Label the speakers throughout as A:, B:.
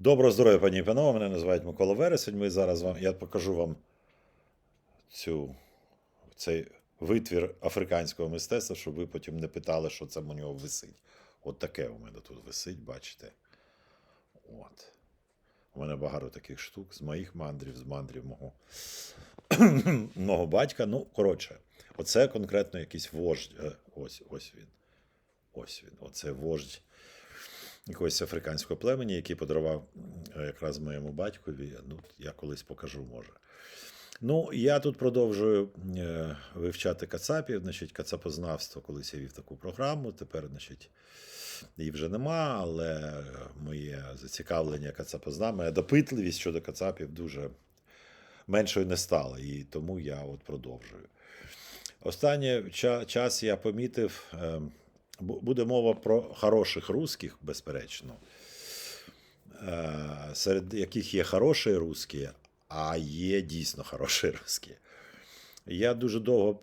A: Доброго здоров'я, пані і панове. Мене називають Микола Вересень. Ми зараз вам, я покажу вам цю, цей витвір африканського мистецтва, щоб ви потім не питали, що це у нього висить. От таке у мене тут висить, бачите. От. У мене багато таких штук з моїх мандрів, з мандрів мого, мого батька. Ну, коротше, оце конкретно якийсь вождь. Е, Ось, ось він. Ось він. Оце вождь якогось африканського племені, який подарував якраз моєму батькові. Ну, я колись покажу, може. Ну, я тут продовжую е, вивчати кацапів. Значить, кацапознавство, колись я вів таку програму. Тепер, значить, її вже нема, але моє зацікавлення кацапознавства, моя допитливість щодо кацапів дуже меншою не стала. І тому я от продовжую. Останній час я помітив, е, бу- буде мова про хороших русських, безперечно, е, серед яких є хороші русські, а є дійсно хороші русські. Я дуже довго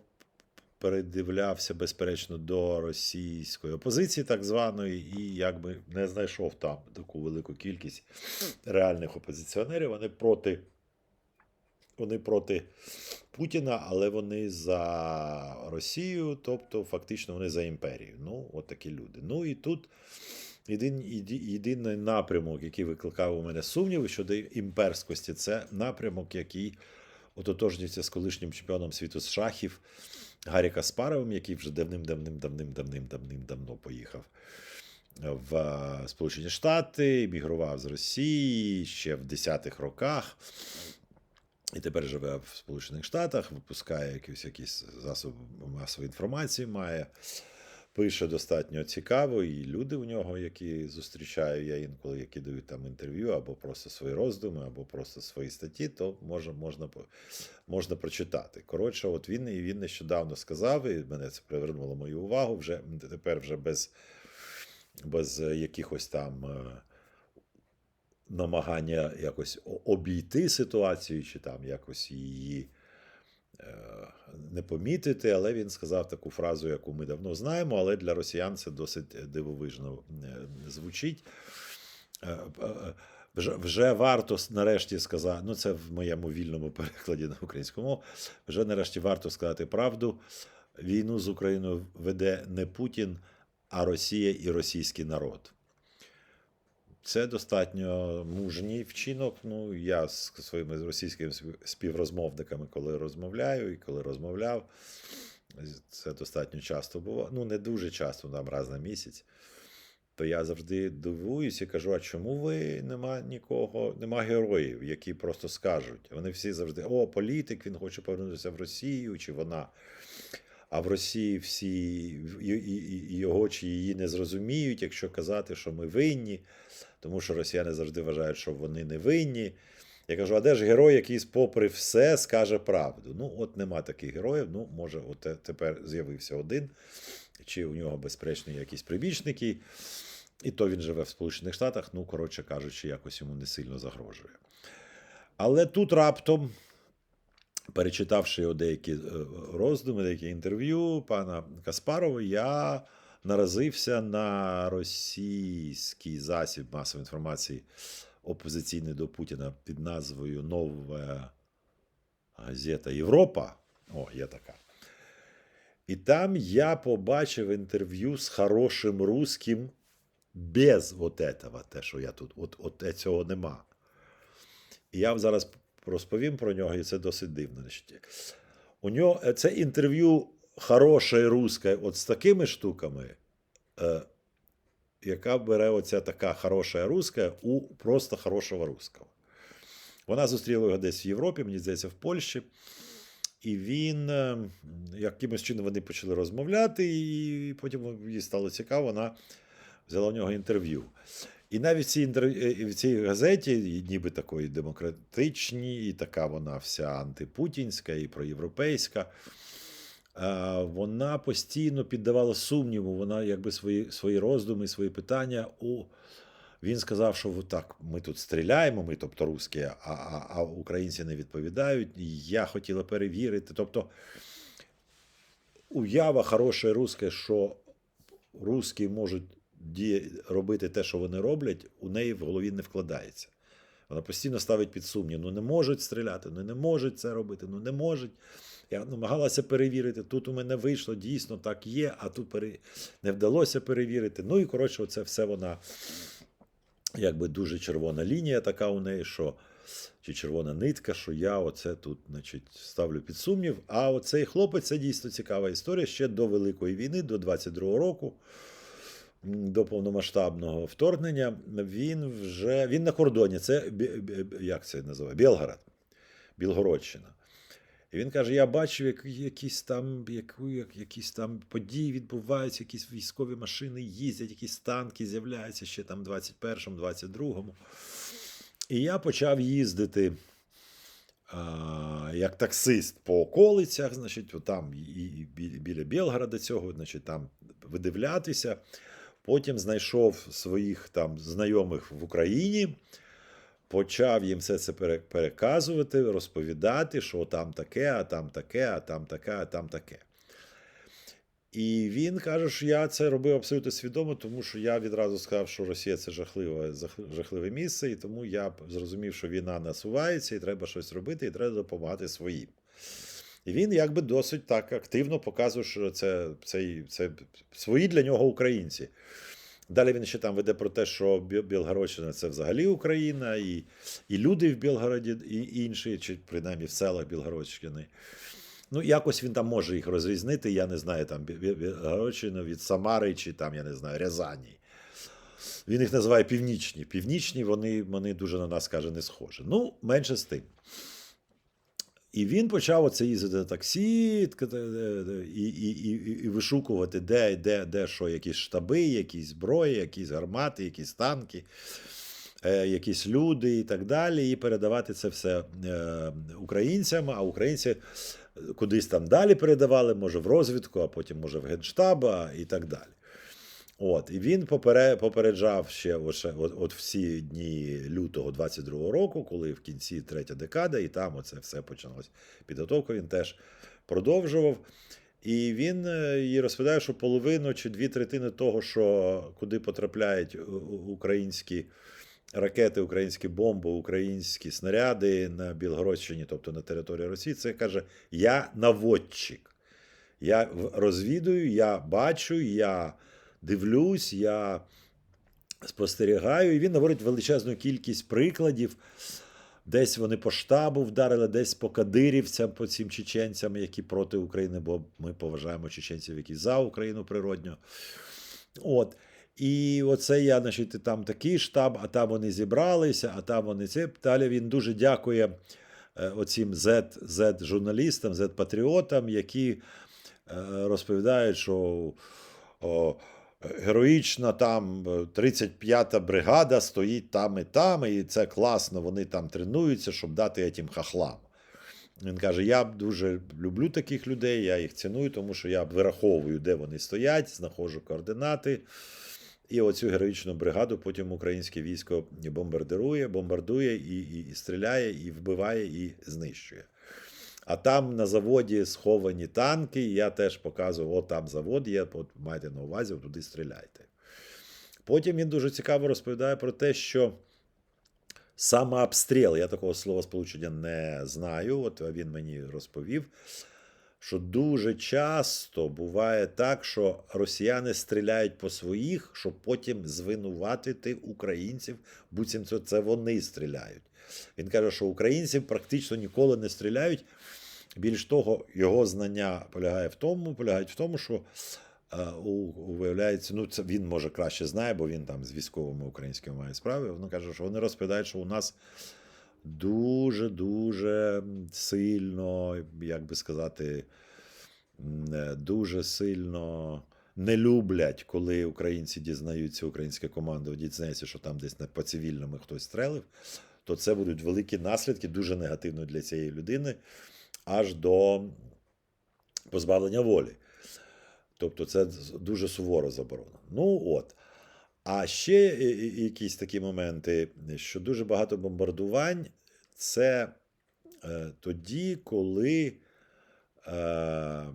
A: передивлявся, безперечно, до російської опозиції, так званої, і якби не знайшов там таку велику кількість реальних опозиціонерів. Вони проти, вони проти Путіна, але вони за Росію, тобто фактично вони за імперію. Ну, от такі люди. Ну і тут єдин, єді- єдиний напрямок, який викликав у мене сумніви щодо імперськості, це напрямок, який ототожнюється з колишнім чемпіоном світу з шахів Гаррі Каспаровим, який вже давним-давним давним давним давним давно поїхав в е, Сполучені Штати, мігрував з Росії ще в 10-х роках. І тепер живе в Сполучених Штатах, випускає якісь, якісь засоби масової інформації, має, пише достатньо цікаво, і люди у нього, які зустрічаю я інколи, які дають там інтерв'ю, або просто свої роздуми, або просто свої статті, то може, можна, можна прочитати. Коротше, от він і він нещодавно сказав, і мене це привернуло мою увагу. Вже тепер вже без, без е, якихось там. Намагання якось обійти ситуацію чи там якось її е, не помітити, але він сказав таку фразу, яку ми давно знаємо, але для росіян це досить дивовижно е, звучить. Е, е, Вже, вже варто нарешті сказати, ну це в моєму вільному перекладі на українську мову, вже нарешті варто сказати правду. Війну з Україною веде не Путін, а Росія і російський народ. Це достатньо мужній вчинок. Ну, я з своїми російськими співрозмовниками, коли розмовляю і коли розмовляв, це достатньо часто було. Ну, не дуже часто, там раз на місяць. То я завжди дивуюся і кажу: а чому ви нема нікого, нема героїв, які просто скажуть? Вони всі завжди: о, політик, він хоче повернутися в Росію, чи вона. А в Росії всі його чи її не зрозуміють, якщо казати, що ми винні, тому що росіяни завжди вважають, що вони не винні. Я кажу, а де ж герой, який, попри все, скаже правду? Ну, от нема таких героїв. Ну, може, от тепер з'явився один, чи у нього, безперечно, якісь прибічники, і то він живе в Сполучених Штатах, ну, коротше кажучи, якось йому не сильно загрожує. Але тут раптом перечитавши його деякі е, роздуми, деякі інтерв'ю пана Каспарова, я наразився на російський засіб масової інформації опозиційний до Путіна під назвою Нова газета Європа. О, є така. І там я побачив інтерв'ю з хорошим русським без от этого, те, що я тут, от, от цього нема. І я вам зараз розповім про нього, і це досить дивно. У нього е, це інтерв'ю хорошої русської, от з такими штуками, е, яка бере оця така хороша руська у просто хорошого русского. Вона зустріла його десь в Європі, мені здається, в Польщі. І він е, якимось чином вони почали розмовляти, і потім їй стало цікаво, вона взяла у нього інтерв'ю. І навіть в цій, е, в цій газеті, ніби такої демократичній, і така вона вся антипутінська і проєвропейська, вона постійно піддавала сумніву, вона якби свої, свої роздуми, свої питання у. Він сказав, що так, ми тут стріляємо, ми, тобто русські, а, а, а українці не відповідають. Я хотіла перевірити. Тобто, уява хороша русська, що русські можуть робити те, що вони роблять, у неї в голові не вкладається. Вона постійно ставить під сумнів: ну не можуть стріляти, ну не можуть це робити, ну не можуть. Я намагалася перевірити. Тут у мене вийшло, дійсно так є, а тут пере... не вдалося перевірити. Ну і коротше, це все вона якби дуже червона лінія така у неї, що чи червона нитка, що я оце тут значить, ставлю під сумнів. А оцей хлопець це дійсно цікава історія ще до Великої війни, до 22-го року. До повномасштабного вторгнення він вже він на кордоні. Це як це називає? Білгород, Білгородщина. І він каже: я бачив, як якісь там, якісь там події відбуваються, якісь військові машини їздять, якісь танки з'являються ще там в 21-му, 22-му. І я почав їздити як таксист по околицях, значить, там і біля Білгорода цього, значить, там видивлятися. Потім знайшов своїх там знайомих в Україні, почав їм все це переказувати, розповідати, що там таке, а там таке, а там таке, а там таке. І він каже, що я це робив абсолютно свідомо, тому що я відразу сказав, що Росія це жахливе, жахливе місце, і тому я зрозумів, що війна насувається, і треба щось робити, і треба допомагати своїм. І він якби досить так активно показує, що це, це, це свої для нього українці. Далі він ще там веде про те, що Білгородщина це взагалі Україна, і, і люди в Білгороді, і інші, чи принаймні в селах Білгородщини. Ну, якось він там може їх розрізнити. Я не знаю, там Бі- Бі- Білгородщину від Самари чи там, я не знаю, Рязані. Він їх називає північні. Північні, вони, вони дуже на нас, каже, не схожі. Ну, менше з тим. І він почав оце їздити таксі і, і, і, і вишукувати, де, де, де що, якісь штаби, якісь зброї, якісь гармати, якісь танки, е, якісь люди і так далі, і передавати це все е, українцям, а українці кудись там далі передавали, може в розвідку, а потім, може, в Генштаб і так далі. От, і він попере- попереджав ще лише от, от всі дні лютого 22-го року, коли в кінці третя декада, і там оце все почалось. Підготовка він теж продовжував. І він е, їй розповідає, що половину чи дві третини того, що куди потрапляють українські ракети, українські бомби, українські снаряди на Білгородщині, тобто на території Росії, це каже: я наводчик. Я розвідую, я бачу, я дивлюсь, я спостерігаю. І він говорить величезну кількість прикладів. Десь вони по штабу вдарили, десь по кадирівцям, по цим чеченцям, які проти України, бо ми поважаємо чеченців, які за Україну природньо. От. І оце я, значить, там такий штаб, а там вони зібралися, а там вони це. Далі він дуже дякує е, оцім Z-журналістам, Z-патріотам, які е, розповідають, що о, героїчна там е, 35-та бригада стоїть там і там, і це класно, вони там тренуються, щоб дати тим хахлам. Він каже: я дуже люблю таких людей, я їх ціную, тому що я вираховую, де вони стоять, знаходжу координати. І оцю героїчну бригаду потім українське військо бомбардирує, бомбардує і, і, і стріляє, і вбиває, і знищує. А там на заводі сховані танки, і я теж показував, от там завод є, от майте на увазі, туди стріляйте. Потім він дуже цікаво розповідає про те, що самообстріл, я такого слова сполучення не знаю, от він мені розповів, що дуже часто буває так, що росіяни стріляють по своїх, щоб потім звинуватити українців, буцімто це вони стріляють. Він каже, що українці практично ніколи не стріляють. Більш того, його знання полягає в тому, полягають в тому, що е, виявляється, ну це він може краще знає, бо він там з військовими українськими має справи. Він каже, що вони розповідають, що у нас дуже дуже сильно, як би сказати, е, дуже сильно. Не люблять, коли українці дізнаються, українське командування дізнається, що там десь по цивільному хтось стрелив, то це будуть великі наслідки, дуже негативно для цієї людини, аж до позбавлення волі. Тобто це дуже суворо заборонено. Ну от. А ще і- і- якісь такі моменти, що дуже багато бомбардувань це е, тоді, коли е,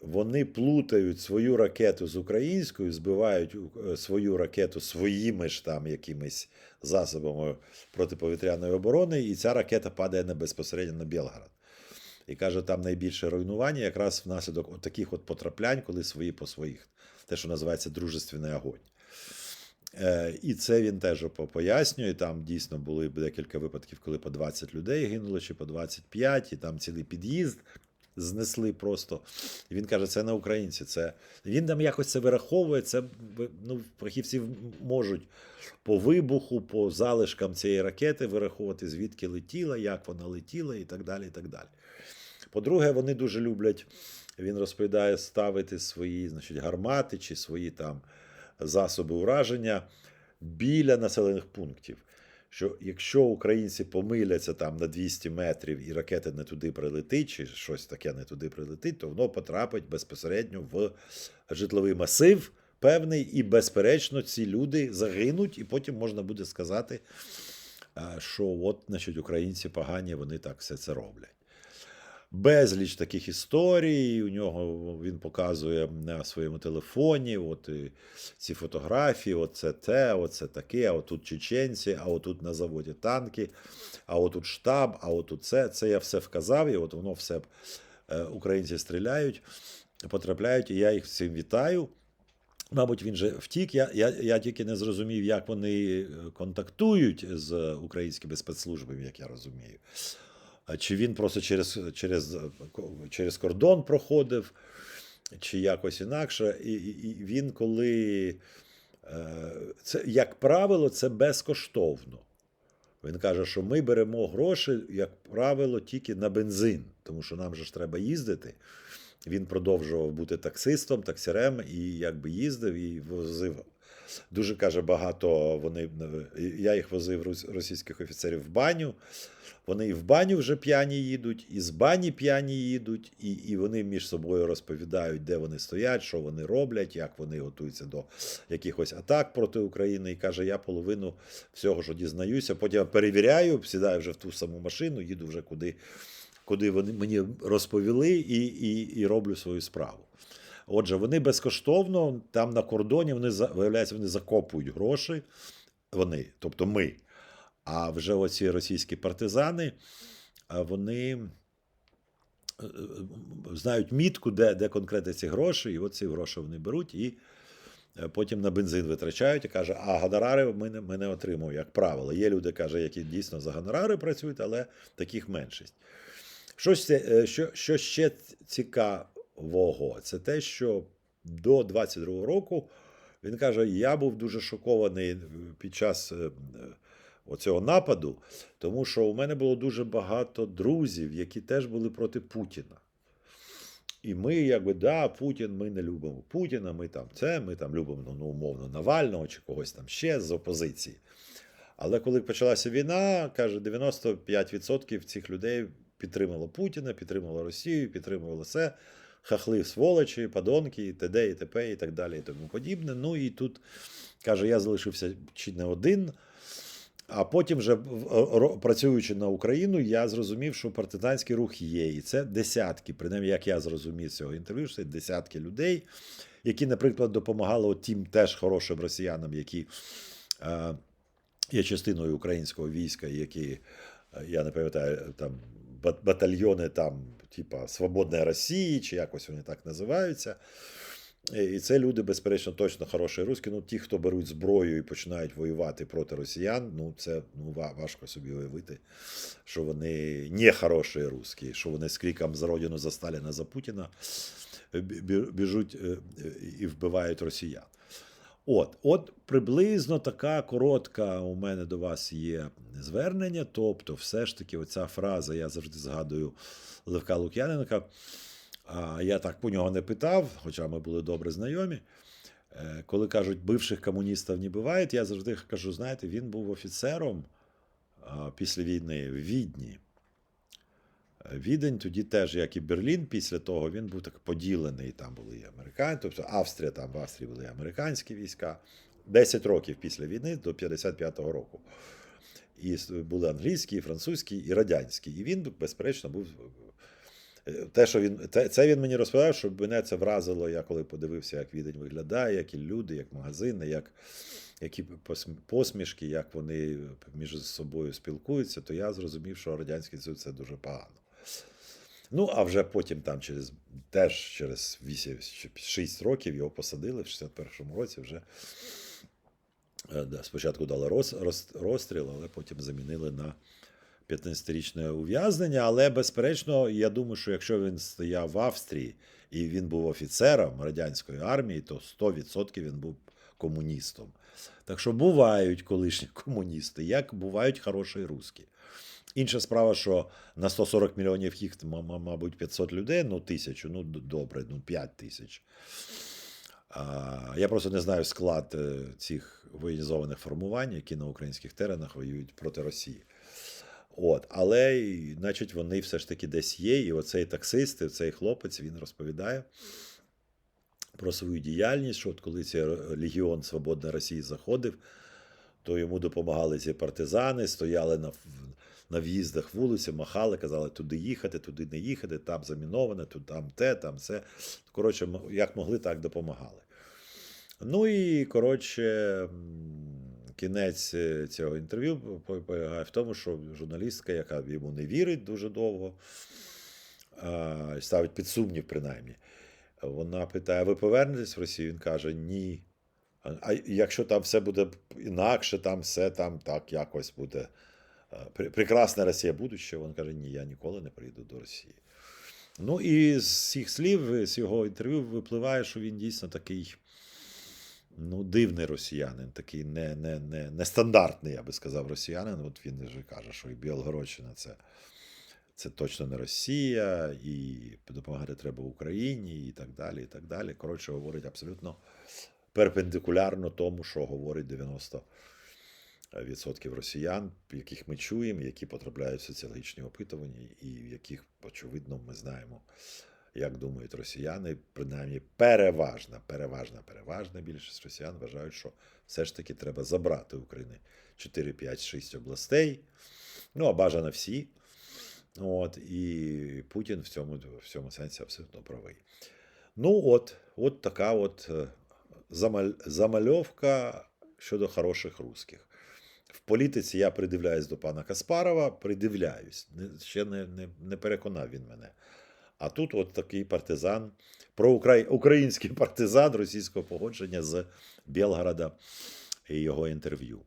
A: вони плутають свою ракету з українською, збивають е, свою ракету своїми ж там якимись засобами протиповітряної оборони, і ця ракета падає не безпосередньо на Білград. І каже, там найбільше руйнування якраз внаслідок от таких от потраплянь, коли свої по своїх. Те, що називається дружественний огонь. Е, І це він теж по- пояснює. Там дійсно були декілька випадків, коли по 20 людей гинуло, чи по 25, і там цілий під'їзд знесли просто. І він каже, це не українці. Це... Він там якось це вираховує. Це ну, фахівці можуть по вибуху, по залишкам цієї ракети вираховувати, звідки летіла, як вона летіла, і так далі. і так далі. По-друге, вони дуже люблять, він розповідає, ставити свої значить, гармати чи свої там засоби ураження біля населених пунктів. Що якщо українці помиляться там на 200 метрів і ракета не туди прилетить, чи щось таке не туди прилетить, то воно потрапить безпосередньо в житловий масив певний, і, безперечно, ці люди загинуть, і потім можна буде сказати, що от, значить, українці погані, вони так все це роблять. Безліч таких історій. У нього він показує на своєму телефоні. От і ці фотографії, оце те, оце таке, а отут чеченці, а отут на заводі танки, а отут штаб, а отут це. Це я все вказав, і от воно все е, українці стріляють, потрапляють, і я їх всім вітаю. Мабуть, він же втік. Я, я, я тільки не зрозумів, як вони е, контактують з українськими спецслужбами, як я розумію. Чи він просто через, через, через кордон проходив, чи якось інакше. І, і, і він, коли е, це, як правило, це безкоштовно. Він каже, що ми беремо гроші, як правило, тільки на бензин, тому що нам же ж треба їздити. Він продовжував бути таксистом, таксірем і якби їздив і возив. Дуже каже, багато вони. Я їх возив російських офіцерів в баню. Вони і в баню вже п'яні їдуть, і з бані п'яні їдуть, і, і вони між собою розповідають, де вони стоять, що вони роблять, як вони готуються до якихось атак проти України. І каже, я половину всього, що дізнаюся, потім перевіряю, сідаю вже в ту саму машину, їду вже куди, куди вони мені розповіли, і, і, і роблю свою справу. Отже, вони безкоштовно там на кордоні вони виявляється, вони закопують гроші. Вони, тобто ми. А вже оці російські партизани, вони е, е, знають мітку, де, де конкретно ці гроші, і от ці гроші вони беруть і е, потім на бензин витрачають і каже, а гонорари ми не, ми не отримуємо, як правило. Є люди, каже, які дійсно за гонорари працюють, але таких меншість. Що, що, що ще цікавого, це те, що до 22-го року він каже: я був дуже шокований під час е, е, оцього нападу, тому що у мене було дуже багато друзів, які теж були проти Путіна. І ми, якби, да, Путін, ми не любимо Путіна, ми там це, ми там любимо ну, умовно Навального чи когось там ще з опозиції. Але коли почалася війна, каже, 95% цих людей підтримало Путіна, підтримало Росію, підтримувало це, хахли сволочі, подонки, т.д. і т.п. і так далі, і тому подібне. Ну і тут каже, я залишився чи не один. А потім, вже працюючи на Україну, я зрозумів, що партизанський рух є. І це десятки, принаймні, як я зрозумів з цього інтерв'ю, це десятки людей, які, наприклад, допомагали тим теж хорошим росіянам, які е, є частиною українського війська, які, е, я не пам'ятаю, там батальйони там, типа Свободної Росії, чи якось вони так називаються. І це люди, безперечно, точно хороші русські. Ну, ті, хто беруть зброю і починають воювати проти росіян, ну це ну, важко собі уявити, що вони не хороші русські, що вони з криком за родину за Сталіна, за Путіна бі- бі- біжуть е, і вбивають росіян. От, от приблизно така коротка у мене до вас є звернення. Тобто, все ж таки, оця фраза, я завжди згадую Левка Лук'яненка. Я так по нього не питав, хоча ми були добре знайомі. Е, Коли кажуть, бивших комуністів не буває, я завжди кажу: знаєте, він був офіцером після війни в Відні. Відень тоді теж, як і Берлін, після того він був так поділений. Там були і американці, тобто Австрія, там в Австрії були американські війська. 10 років після війни до 55-го року. І були англійські, і французькі, і радянські. І він, безперечно, був Е, Те, що він, це він мені розповідав, що мене це вразило, я коли подивився, як відень виглядає, які люди, як магазини, як, які пос- посмішки, як вони між собою спілкуються, то я зрозумів, що Радянський Союз це дуже погано. Ну, а вже потім там через теж через 8, 6 років його посадили в 61-му році вже. е, да, Спочатку дали роз, роз, розстріл, але потім замінили на 15-річне ув'язнення. Але, безперечно, я думаю, що якщо він стояв в Австрії і він був офіцером радянської армії, то 100% він був комуністом. Так що бувають колишні комуністи, як бувають хороші русські. Інша справа, що на 140 мільйонів їх, мабуть, 500 людей, ну тисячу, ну добре, ну 5 тисяч. Я просто не знаю склад е, цих воєнізованих формувань, які на українських теренах воюють проти Росії. От, але, значить, вони все ж таки десь є. І оцей таксист, і цей хлопець, він розповідає про свою діяльність, що от коли цей Легіон Свободної Росії заходив, то йому допомагали ці партизани, стояли на, на в'їздах вулиці, махали, казали, туди їхати, туди не їхати, там заміноване, тут там те, там це. Коротше, як могли, так допомагали. Ну і коротше, кінець е, цього інтерв'ю полягає в тому, що журналістка, яка йому не вірить дуже довго, ставить під сумнів, принаймні. Вона питає: ви повернетесь в Росію? Він каже, ні. А а якщо там все буде інакше, там все там так якось буде. Е, пр- Прекрасна Росія будуще, він каже, ні, я ніколи не прийду до Росії. Ну і з цих слів, з його інтерв'ю випливає, що він дійсно такий ну, дивний росіянин, такий не, не, не, нестандартний, я би сказав, росіянин. От він вже каже, що і Білгородщина це, це точно не Росія, і допомагати треба Україні, і так далі. і так далі. Коротше, говорить абсолютно перпендикулярно тому, що говорить 90% росіян, яких ми чуємо, які потрапляють в соціологічні опитування, і в яких, очевидно, ми знаємо, як думають росіяни. Принаймні, переважна, переважна, переважна більшість росіян вважають, що все ж таки треба забрати України 4, 5, 6 областей. Ну, а бажано всі. От, і Путін в цьому, в цьому сенсі абсолютно правий. Ну, от, от така от е, замаль, замальовка щодо хороших русських. В політиці я придивляюсь до пана Каспарова, придивляюсь. Ще не, не, не переконав він мене. А тут от такий партизан, проукрай- український партизан російського погодження з Білгорода і його інтерв'ю.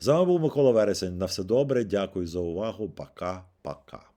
A: З вами був Микола Вересень. На все добре. Дякую за увагу. Пока-пока.